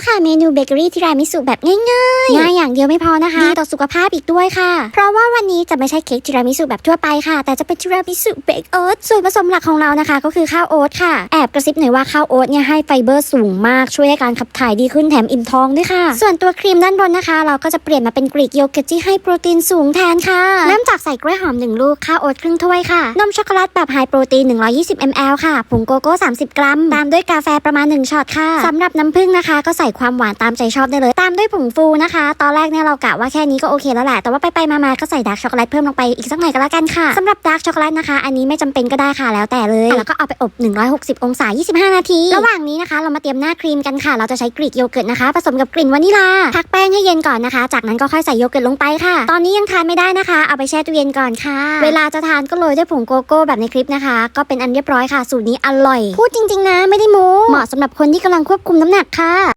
แล้วค่ะเมนูเบเกอรี่ทีรามิสุแบบง่ายๆง่ายอย่างเดียวไม่พอนะคะ ดีต่อสุขภาพอีกด้วยค่ะ เพราะว่าวันนี้จะไม่ใช่เค้กทีรามิสุแบบทั่วไปค่ะ แต่จะเป็นทีรามิสุเบเกอร์ส่วนผสมหลักของเรานะคะ ก็คือข้าวโอ๊ตค่ะ แอบกระซิบหน่อยว่าข้าวโอ๊ตเนี่ยให้ไฟเบอร์สูงมากช่วยให้การขับถ่ายดีขึ้นแถมอิ่มท้องด้วยค่ะ ส่วนตัวครีมด้านบนนะคะ เราก็จะเปลี่ยนมาเป็นกรีกโยเกิร์ตที่ให้โปรตีนสูงแทนค่ะเริ่มจากใส่กล้วยหอมหนึ่งลูกข้าวโอ๊ตครึ่งถ้วยค่ะนมช็อกโกแลตแบบไฮโปรตีน 120 ml ค่ะผงโกโก้ 30 กรัม ตามด้วยกาแฟประมาณ 1ช็อตค่ะสำหรับน้ำผึ้งนะคะ ก็ใส่ความหวานตามใจชอบได้เลย ตามด้วยผงฟูนะคะ ตอนแรกเนี่ยเรากะว่าแค่นี้ก็โอเคแล้วแหละ แต่ว่าไปไปๆมาๆก็ใส่ดาร์กช็อกโกแลตเพิ่มลงไปอีกสักหน่อยก็แล้วกันค่ะสำหรับดาร์กช็อกโกแลตนะคะ อันนี้ไม่จำเป็นก็ได้ค่ะแล้วแต่เลย แล้วก็เอาไปอบ 160 องศา 25 นาที ระหว่างนี้นะคะ เรามาเตรียมหน้าครีมกันค่ะ เราจะใช้กรีกโยเกิร์ตนะคะ ผสมกับกลิ่นวานิลาพักแป้งให้เย็นก่อนนะคะ จากนั้นก็ค่อยใส่โยเกิร์ตลงไปค่ะ ตอนนี้ยังทานไม่ได้นะคะ เอาไปแช่ตู้เย็นก่อนค่ะ เวลาจะทานก็โรยด้วยผงโกโก้แบบในคลิปนะคะ ก็เป็นอันเรียบร้อยค่ะ สูตรนี้อร่อย พูดจริง ๆ นะ ไม่ได้โม้เหมาะสำหรับคนที่กำลังควบคุมน้ำหนักค่ะ